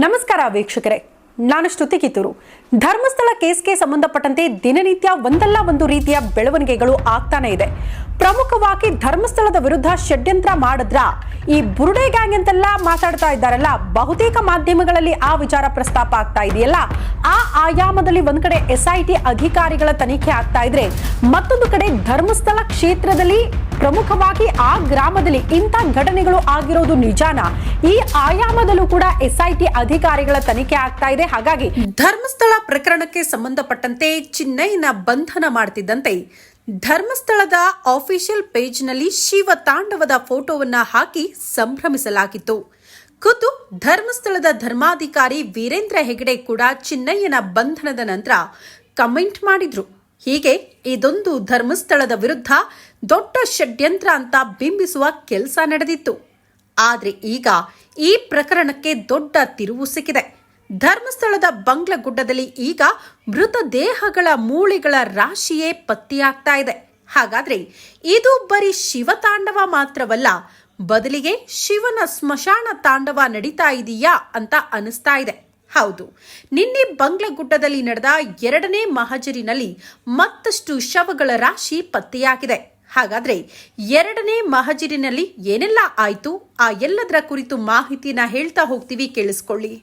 ನಮಸ್ಕಾರ ವೀಕ್ಷಕರೇ, ನಾನು ಶ್ರುತಿ ಕಿತ್ತೂರು. ಧರ್ಮಸ್ಥಳ ಕೇಸ್ಗೆ ಸಂಬಂಧಪಟ್ಟಂತೆ ದಿನನಿತ್ಯ ಒಂದಲ್ಲ ಒಂದು ರೀತಿಯ ಬೆಳವಣಿಗೆಗಳು ಆಗ್ತಾನೆ ಇದೆ. ಪ್ರಮುಖವಾಗಿ ಧರ್ಮಸ್ಥಳದ ವಿರುದ್ಧ ಷಡ್ಯಂತ್ರ ಮಾಡಿದ್ರ? ಈ ಬುರುಡೆ ಗ್ಯಾಂಗ್ ಅಂತೆಲ್ಲ ಮಾತಾಡ್ತಾ ಇದ್ದಾರಲ್ಲ, ಬಹುತೇಕ ಮಾಧ್ಯಮಗಳಲ್ಲಿ ಆ ವಿಚಾರ ಪ್ರಸ್ತಾಪ ಆಗ್ತಾ ಇದೆಯಲ್ಲ? ಆ ಆಯಾಮದಲ್ಲಿ ಒಂದ್ ಕಡೆ ಎಸ್ ಅಧಿಕಾರಿಗಳ ತನಿಖೆ ಆಗ್ತಾ ಇದ್ರೆ, ಮತ್ತೊಂದು ಕಡೆ ಧರ್ಮಸ್ಥಳ ಕ್ಷೇತ್ರದಲ್ಲಿ ಪ್ರಮುಖವಾಗಿ ಆ ಗ್ರಾಮದಲ್ಲಿ ಇಂಥ ಘಟನೆಗಳು ಆಗಿರೋದು ನಿಜಾನ? ಈ ಆಯಾಮದಲ್ಲೂ ಕೂಡ ಎಸ್ಐಟಿ ಅಧಿಕಾರಿಗಳ ತನಿಖೆ ಆಗ್ತಾ ಇದೆ. ಹಾಗಾಗಿ ಧರ್ಮಸ್ಥಳ ಪ್ರಕರಣಕ್ಕೆ ಸಂಬಂಧಪಟ್ಟಂತೆ ಚೆನ್ನೈನ ಬಂಧನ ಮಾಡ್ತಿದ್ದಂತೆ ಧರ್ಮಸ್ಥಳದ ಆಫಿಷಿಯಲ್ ಪೇಜ್ನಲ್ಲಿ ಶಿವ ತಾಂಡವದ ಫೋಟೋವನ್ನ ಹಾಕಿ ಸಂಭ್ರಮಿಸಲಾಗಿತ್ತು. ಖುದ್ದು ಧರ್ಮಸ್ಥಳದ ಧರ್ಮಾಧಿಕಾರಿ ವೀರೇಂದ್ರ ಹೆಗಡೆ ಕೂಡ ಚಿನ್ನಯ್ಯನ ಬಂಧನದ ನಂತರ ಕಮೆಂಟ್ ಮಾಡಿದ್ರು. ಹೀಗೆ ಇದೊಂದು ಧರ್ಮಸ್ಥಳದ ವಿರುದ್ಧ ದೊಡ್ಡ ಷಡ್ಯಂತ್ರ ಅಂತ ಬಿಂಬಿಸುವ ಕೆಲಸ ನಡೆದಿತ್ತು. ಆದರೆ ಈಗ ಈ ಪ್ರಕರಣಕ್ಕೆ ದೊಡ್ಡ ತಿರುವು ಸಿಕ್ಕಿದೆ. ಧರ್ಮಸ್ಥಳದ ಬಂಗ್ಲಗುಡ್ಡದಲ್ಲಿ ಈಗ ಮೃತದೇಹಗಳ ಮೂಳೆಗಳ ರಾಶಿಯೇ ಪತ್ತೆಯಾಗ್ತಾ ಇದೆ. ಹಾಗಾದ್ರೆ ಇದು ಬರೀ ಶಿವತಾಂಡವ ಮಾತ್ರವಲ್ಲ, ಬದಲಿಗೆ ಶಿವನ ಸ್ಮಶಾನ ತಾಂಡವ ನಡೀತಾ ಇದೆಯಾ ಅಂತ ಅನಿಸ್ತಾ ಇದೆ. ಹೌದು. ನಿನ್ನೆ ಬಂಗ್ಲಗುಡ್ಡದಲ್ಲಿ ನಡೆದ ಎರಡನೇ ಮಹಜರಿನಲ್ಲಿ ಮತ್ತಷ್ಟು ಶವಗಳ ರಾಶಿ ಪತ್ತೆಯಾಗಿದೆ. ಹಾಗಾದ್ರೆ ಎರಡನೇ ಮಹಜರಿನಲ್ಲಿ ಏನೆಲ್ಲ ಆಯ್ತು? ಆ ಎಲ್ಲದರ ಕುರಿತು ಮಾಹಿತಿನ ಹೇಳ್ತಾ ಹೋಗ್ತೀವಿ, ಕೇಳಿಸ್ಕೊಳ್ಳಿ.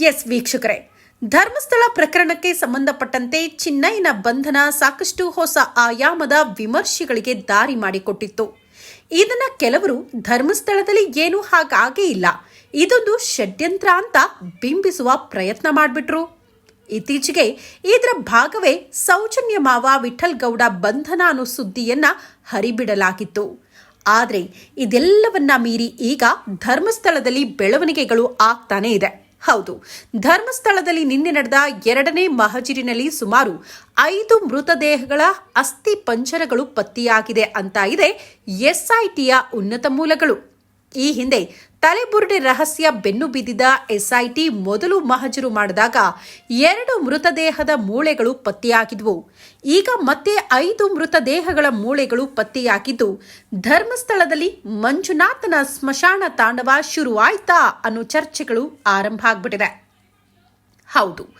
ಎಸ್ ವೀಕ್ಷಕರೇ, ಧರ್ಮಸ್ಥಳ ಪ್ರಕರಣಕ್ಕೆ ಸಂಬಂಧಪಟ್ಟಂತೆ ಚಿನ್ನೈನ ಬಂಧನ ಸಾಕಷ್ಟು ಹೊಸ ಆಯಾಮದ ವಿಮರ್ಶೆಗಳಿಗೆ ದಾರಿ ಮಾಡಿಕೊಟ್ಟಿತ್ತು. ಇದನ್ನ ಕೆಲವರು ಧರ್ಮಸ್ಥಳದಲ್ಲಿ ಏನು ಹಾಗಾಗೇ ಇಲ್ಲ. ಇದೊಂದು ಷಡ್ಯಂತ್ರ ಅಂತ ಬಿಂಬಿಸುವ ಪ್ರಯತ್ನ ಮಾಡಿಬಿಟ್ರು. ಇತ್ತೀಚೆಗೆ ಇದರ ಭಾಗವೇ ಸೌಜನ್ಯ ಮಾವ ವಿಠಲ್ ಗೌಡ ಬಂಧನ ಅನ್ನೋ ಸುದ್ದಿಯನ್ನ ಹರಿಬಿಡಲಾಗಿತ್ತು. ಆದರೆ ಇದೆಲ್ಲವನ್ನ ಮೀರಿ ಈಗ ಧರ್ಮಸ್ಥಳದಲ್ಲಿ ಬೆಳವಣಿಗೆಗಳು ಆಗ್ತಾನೆ ಇದೆ. ಹೌದು, ಧರ್ಮಸ್ಥಳದಲ್ಲಿ ನಿನ್ನೆ ನಡೆದ ಎರಡನೇ ಮಹಜಿರಿನಲ್ಲಿ ಸುಮಾರು ಐದು ಮೃತದೇಹಗಳ ಅಸ್ಥಿ ಪಂಜರಗಳು ಪತ್ತೆಯಾಗಿದೆ ಅಂತ ಇದೆ ಎಸ್ಐಟಿಯ ಉನ್ನತ ಮೂಲಗಳು. ಈ ಹಿಂದೆ ತಲೆಬುರುಡೆ ರಹಸ್ಯ ಬೆನ್ನು ಬಿದ್ದಿದ್ದ ಎಸ್ಐಟಿ ಮೊದಲು ಮಹಜರು ಮಾಡಿದಾಗ ಎರಡು ಮೃತದೇಹದ ಮೂಳೆಗಳು ಪತ್ತೆಯಾಗಿದ್ವು. ಈಗ ಮತ್ತೆ ಐದು ಮೃತದೇಹಗಳ ಮೂಳೆಗಳು ಪತ್ತೆಯಾಗಿದ್ದು, ಧರ್ಮಸ್ಥಳದಲ್ಲಿ ಮಂಜುನಾಥನ ಸ್ಮಶಾನ ತಾಂಡವ ಶುರುವಾಯ್ತಾ ಅನ್ನೋ ಚರ್ಚೆಗಳು ಆರಂಭ ಆಗ್ಬಿಟ್ಟಿದೆ. ಹೌದು.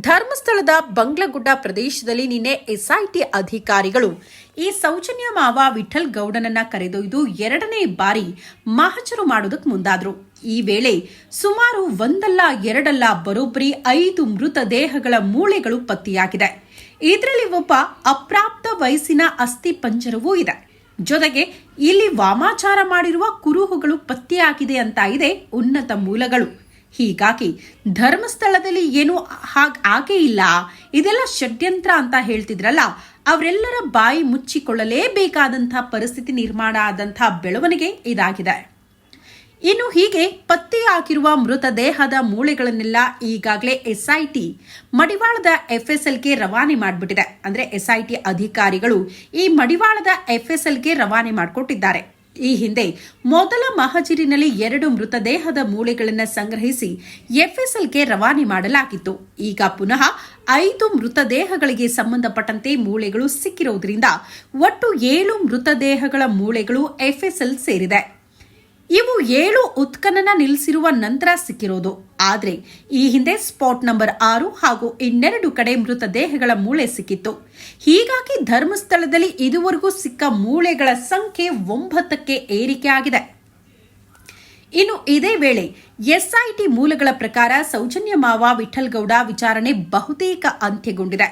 ಧರ್ಮಸ್ಥಳದ ಬಂಗ್ಲಗುಡ್ಡ ಪ್ರದೇಶದಲ್ಲಿ ನಿನ್ನೆ ಎಸ್ಐಟಿ ಅಧಿಕಾರಿಗಳು ಈ ಸೌಜನ್ಯ ಮಾವ ವಿಠಲ್ ಗೌಡನನ್ನ ಕರೆದೊಯ್ದು ಎರಡನೇ ಬಾರಿ ಮಹಜರು ಮಾಡೋದಕ್ಕೆ ಮುಂದಾದ್ರು. ಈ ವೇಳೆ ಸುಮಾರು ಒಂದಲ್ಲ ಎರಡಲ್ಲ ಬರೋಬ್ಬರಿ ಐದು ಮೃತದೇಹಗಳ ಮೂಳೆಗಳು ಪತ್ತೆಯಾಗಿದೆ. ಇದರಲ್ಲಿ ಒಬ್ಬ ಅಪ್ರಾಪ್ತ ವಯಸ್ಸಿನ ಅಸ್ಥಿ ಪಂಜರವೂ ಇದೆ. ಜೊತೆಗೆ ಇಲ್ಲಿ ವಾಮಾಚಾರ ಮಾಡಿರುವ ಕುರುಹುಗಳು ಪತ್ತೆಯಾಗಿದೆ ಅಂತ ಇದೆ ಉನ್ನತ ಮೂಲಗಳು. ಹೀಗಾಗಿ ಧರ್ಮಸ್ಥಳದಲ್ಲಿ ಏನು ಹಾಗೆ ಆಗೇ ಇಲ್ಲ. ಇದೆಲ್ಲ ಷಡ್ಯಂತ್ರ ಅಂತ ಹೇಳ್ತಿದ್ರಲ್ಲ. ಅವರೆಲ್ಲರ ಬಾಯಿ ಮುಚ್ಚಿಕೊಳ್ಳಲೇಬೇಕಾದಂತಹ ಪರಿಸ್ಥಿತಿ ನಿರ್ಮಾಣ ಆದಂತಹ ಬೆಳವಣಿಗೆ ಇದಾಗಿದೆ. ಇನ್ನು ಹೀಗೆ ಪತ್ತೆಯಾಗಿರುವ ಮೃತದೇಹದ ಮೂಳೆಗಳನ್ನೆಲ್ಲ ಈಗಾಗಲೇ ಎಸ್ಐಟಿ, ಮಡಿವಾಳದ ಎಫ್ಎಸ್ಎಲ್ಗೆ ರವಾನೆ ಮಾಡಿಬಿಟ್ಟಿದೆ. ಅಂದ್ರೆ ಎಸ್ಐಟಿ ಅಧಿಕಾರಿಗಳು ಈ ಮಡಿವಾಳದ ಎಫ್ಎಸ್ಎಲ್ಗೆ ರವಾನೆ ಮಾಡಿಕೊಟ್ಟಿದ್ದಾರೆ. ಈ ಹಿಂದೆ ಮೊದಲ ಮಹಜಿರಿನಲ್ಲಿ ಎರಡು ಮೃತದೇಹದ ಮೂಳೆಗಳನ್ನು ಸಂಗ್ರಹಿಸಿ ಎಫ್ಎಸ್ಎಲ್ಗೆ ರವಾನೆ ಮಾಡಲಾಗಿತ್ತು. ಈಗ ಪುನಃ ಐದು ಮೃತದೇಹಗಳಿಗೆ ಸಂಬಂಧಪಟ್ಟಂತೆ ಮೂಳೆಗಳು ಸಿಕ್ಕಿರುವುದರಿಂದ ಒಟ್ಟು ಏಳು ಮೃತದೇಹಗಳ ಮೂಳೆಗಳು ಎಫ್ಎಸ್ಎಲ್ ಸೇರಿದೆ. ಇವು ಏಳು ಉತ್ಖನನ ನಿಲ್ಲಿಸಿರುವ ನಂತರ ಸಿಕ್ಕಿರೋದು. ಆದರೆ ಈ ಹಿಂದೆ ಸ್ಪಾಟ್ ನಂಬರ್ ಆರು ಹಾಗೂ ಇನ್ನೆರಡು ಕಡೆ ಮೃತದೇಹಗಳ ಮೂಳೆ ಸಿಕ್ಕಿತ್ತು. ಹೀಗಾಗಿ ಧರ್ಮಸ್ಥಳದಲ್ಲಿ ಇದುವರೆಗೂ ಸಿಕ್ಕ ಮೂಳೆಗಳ ಸಂಖ್ಯೆ ಒಂಬತ್ತಕ್ಕೆ ಏರಿಕೆ ಆಗಿದೆ. ಇನ್ನು ಇದೇ ವೇಳೆ ಎಸ್ಐಟಿ ಮೂಲಗಳ ಪ್ರಕಾರ ಸೌಜನ್ಯ ಮಾವ ವಿಠಲ್ಗೌಡ ವಿಚಾರಣೆ ಬಹುತೇಕ ಅಂತ್ಯಗೊಂಡಿದೆ.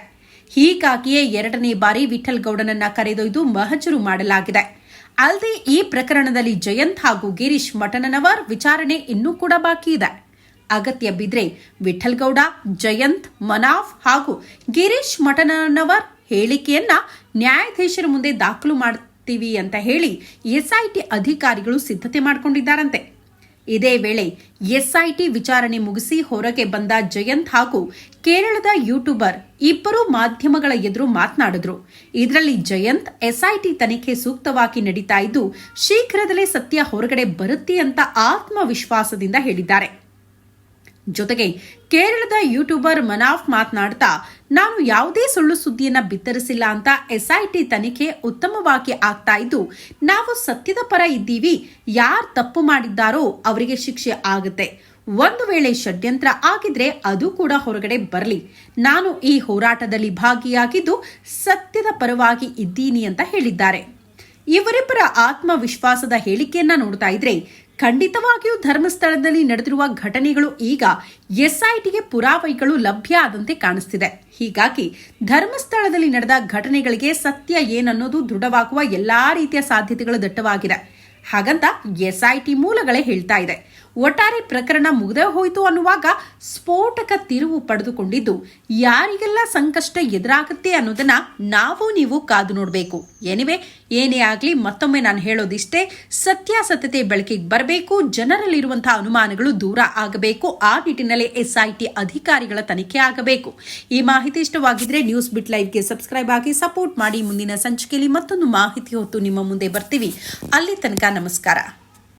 ಹೀಗಾಗಿಯೇ ಎರಡನೇ ಬಾರಿ ವಿಠಲ್ಗೌಡನನ್ನ ಕರೆದೊಯ್ದು ಮಹಜರು ಮಾಡಲಾಗಿದೆ. ಅಲ್ಲದೆ ಈ ಪ್ರಕರಣದಲ್ಲಿ ಜಯಂತ್ ಹಾಗೂ ಗಿರೀಶ್ ಮಠನನವರ್ ವಿಚಾರಣೆ ಇನ್ನೂ ಕೂಡ ಬಾಕಿ ಇದೆ. ಅಗತ್ಯ ಬಿದ್ರೆ ವಿಠಲ್ಗೌಡ, ಜಯಂತ್, ಮನಾಫ್ ಹಾಗೂ ಗಿರೀಶ್ ಮಠನನವರ್ ಹೇಳಿಕೆಯನ್ನ ನ್ಯಾಯಾಧೀಶರ ಮುಂದೆ ದಾಖಲು ಮಾಡ್ತೀವಿ ಅಂತ ಹೇಳಿ ಎಸ್ಐಟಿ ಅಧಿಕಾರಿಗಳು ಸಿದ್ಧತೆ ಮಾಡಿಕೊಂಡಿದ್ದಾರಂತೆ. ಇದೇ ವೇಳೆ ಎಸ್ಐಟಿ ವಿಚಾರಣೆ ಮುಗಿಸಿ ಹೊರಗೆ ಬಂದ ಜಯಂತ್ ಹಾಗೂ ಕೇರಳದ ಯೂಟ್ಯೂಬರ್ ಇಬ್ಬರು ಮಾಧ್ಯಮಗಳ ಎದುರು ಮಾತನಾಡಿದ್ರು. ಇದರಲ್ಲಿ ಜಯಂತ್ ಎಸ್ಐಟಿ ತನಿಖೆ ಸೂಕ್ತವಾಗಿ ನಡೀತಾ ಇದ್ದು, ಶೀಘ್ರದಲ್ಲೇ ಸತ್ಯ ಹೊರಗಡೆ ಬರುತ್ತೆ ಅಂತ ಆತ್ಮವಿಶ್ವಾಸದಿಂದ ಹೇಳಿದ್ದಾರೆ. ಜೊತೆಗೆ ಕೇರಳದ ಯೂಟ್ಯೂಬರ್ ಮನಾಫ್ ಮಾತನಾಡ್ತಾ ನಾನು ಯಾವುದೇ ಸುಳ್ಳು ಸುದ್ದಿಯನ್ನ ಬಿತ್ತರಿಸಿಲ್ಲ ಅಂತ ಎಸ್ಐಟಿ ತನಿಖೆ ಉತ್ತಮವಾಗಿ ಆಗ್ತಾ ಇದ್ದು, ನಾವು ಸತ್ಯದ ಪರ ಇದ್ದೀವಿ. ಯಾರು ತಪ್ಪು ಮಾಡಿದ್ದಾರೋ ಅವರಿಗೆ ಶಿಕ್ಷೆ ಆಗುತ್ತೆ. ಒಂದು ವೇಳೆ ಷಡ್ಯಂತ್ರ ಆಗಿದ್ರೆ ಅದು ಕೂಡ ಹೊರಗಡೆ ಬರಲಿ. ನಾನು ಈ ಹೋರಾಟದಲ್ಲಿ ಭಾಗಿಯಾಗಿದ್ದು ಸತ್ಯದ ಪರವಾಗಿ ಇದ್ದೀನಿ ಅಂತ ಹೇಳಿದ್ದಾರೆ. ಇವರಿಬ್ಬರ ಆತ್ಮವಿಶ್ವಾಸದ ಹೇಳಿಕೆಯನ್ನ ನೋಡ್ತಾ ಇದ್ರೆ ಖಂಡಿತವಾಗಿಯೂ ಧರ್ಮಸ್ಥಳದಲ್ಲಿ ನಡೆದಿರುವ ಘಟನೆಗಳು ಈಗ ಎಸ್ಐಟಿಗೆ ಪುರಾವೆಗಳು ಲಭ್ಯ ಆದಂತೆ ಕಾಣಿಸ್ತಿದೆ. ಹೀಗಾಗಿ ಧರ್ಮಸ್ಥಳದಲ್ಲಿ ನಡೆದ ಘಟನೆಗಳಿಗೆ ಸತ್ಯ ಏನನ್ನೋದು ದೃಢವಾಗುವ ಎಲ್ಲಾ ರೀತಿಯ ಸಾಧ್ಯತೆಗಳು ದಟ್ಟವಾಗಿದೆ. ಹಾಗಂತ ಎಸ್ಐಟಿ ಮೂಲಗಳೇ ಹೇಳ್ತಾ ಇದೆ. ಒಟ್ಟಾರೆ ಪ್ರಕರಣ ಮುಗಿದೇ ಹೋಯಿತು ಅನ್ನುವಾಗ ಸ್ಫೋಟಕ ತಿರುವು ಪಡೆದುಕೊಂಡಿದ್ದು, ಯಾರಿಗೆಲ್ಲ ಸಂಕಷ್ಟ ಎದುರಾಗುತ್ತೆ ಅನ್ನೋದನ್ನ ನಾವು ನೀವು ಕಾದು ನೋಡಬೇಕು. ಎನಿವೆ ಏನೇ ಆಗಲಿ ಮತ್ತೊಮ್ಮೆ ನಾನು ಹೇಳೋದಿಷ್ಟೇ, ಸತ್ಯಾಸತ್ಯತೆ ಬೆಳಕಿಗೆ ಬರಬೇಕು, ಜನರಲ್ಲಿರುವಂತಹ ಅನುಮಾನಗಳು ದೂರ ಆಗಬೇಕು, ಆ ನಿಟ್ಟಿನಲ್ಲಿ ಎಸ್ಐಟಿ ಅಧಿಕಾರಿಗಳ ತನಿಖೆ ಆಗಬೇಕು. ಈ ಮಾಹಿತಿ ಇಷ್ಟವಾಗಿದ್ರೆ ನ್ಯೂಸ್ ಬಿಟ್ ಲೈವ್ಗೆ ಸಬ್ಸ್ಕ್ರೈಬ್ ಆಗಿ ಸಪೋರ್ಟ್ ಮಾಡಿ, ಮುಂದಿನ ಸಂಚಿಕೆಯಲ್ಲಿ ಮತ್ತೊಂದು ಮಾಹಿತಿ ಹೊತ್ತು ನಿಮ್ಮ ಮುಂದೆ ಬರ್ತೀವಿ. ಅಲ್ಲಿ ತನಕ ನಮಸ್ಕಾರ.